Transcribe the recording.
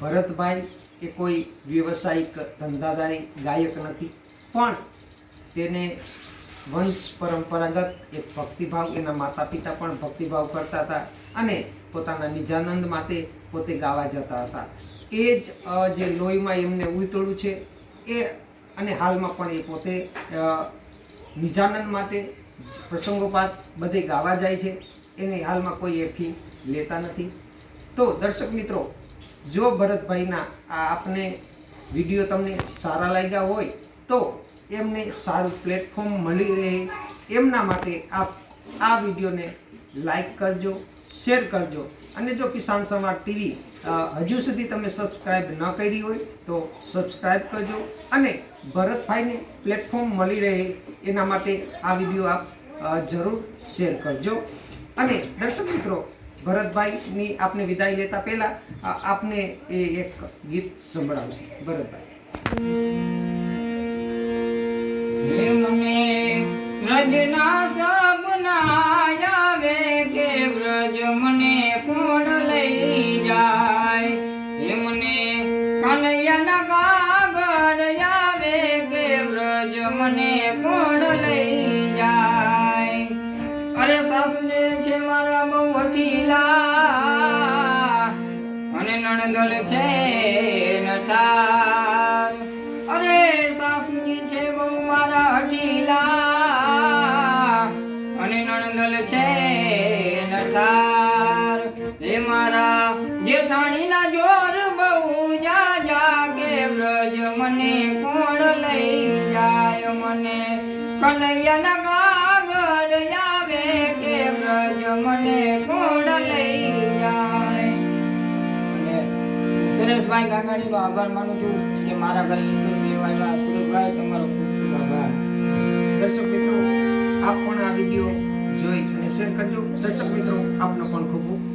ભરતભાઈ એ કોઈ વ્યવસાયિક ધંધાદારી ગાયક નથી, પણ તેને વંશ પરંપરાગત એ ભક્તિભાવ, એના માતા પિતા પણ ભક્તિભાવ કરતા હતા અને પોતાના નિજાનંદ માટે પોતે ગાવા જતા હતા. એ જ જે લોહીમાં એમને ઉતળ્યું છે, એ અને હાલમાં પણ એ પોતે નિજાનંદ માટે પ્રસંગોપાત બધે ગાવા જાય છે. એને હાલમાં કોઈ એ ફી લેતા નથી. તો દર્શક મિત્રો જો ભરતભાઈના આ આપને વીડિયો તમને સારા લાગ્યા હોય તો એમને સારું પ્લેટફોર્મ મળી રહે. એમના માટે આપ આ વિડીયોને લાઈક કરજો શેર કરજો. અને જો કિસાન સમાજ ટીવી હજુ સુધી તમે સબસ્ક્રાઇબ ન કરી હોય તો સબસ્ક્રાઇબ કરજો અને ભરતભાઈને પ્લેટફોર્મ મળી રહે એના માટે આ વીડિયો આપ જરૂર શેર કરજો. અને દર્શક મિત્રો ભરતભાઈની આપને વિદાય લેતા પહેલા આપને એ એક ગીત સંભળાવશે. ભરતભાઈ. મને સપના આવે કે વ્રજ મને ફોડ લઈ જાય? એમને મને કનૈયાના કાગળ આવે કે વ્રજ મને કોણ લઈ મારા અને નણદલ છે નઠાર. અરે સાસુજી છે બહુ મારા હઠીલા અને નણદલ છે નઠાર. તે મારા જેઠાણીના જોર બહુ જા જાગે, વ્રજ મને કોણ લઈ જાય? મને કનૈયાના કાગળ આવે વ્રજ મને કોણ સુરેશભાઈ કાકાણીનો આભાર માનું છું કે મારા ઘરે ઇન્ટરવ્યુ લેવા આવ્યા સુરેશભાઈ તમારો ખૂબ ખૂબ આભાર. દર્શક મિત્રો, આપ પણ આ વીડિયો જોઈ અને શેર કરજો. દર્શક મિત્રો, આપનો પણ ખૂબ ખૂબ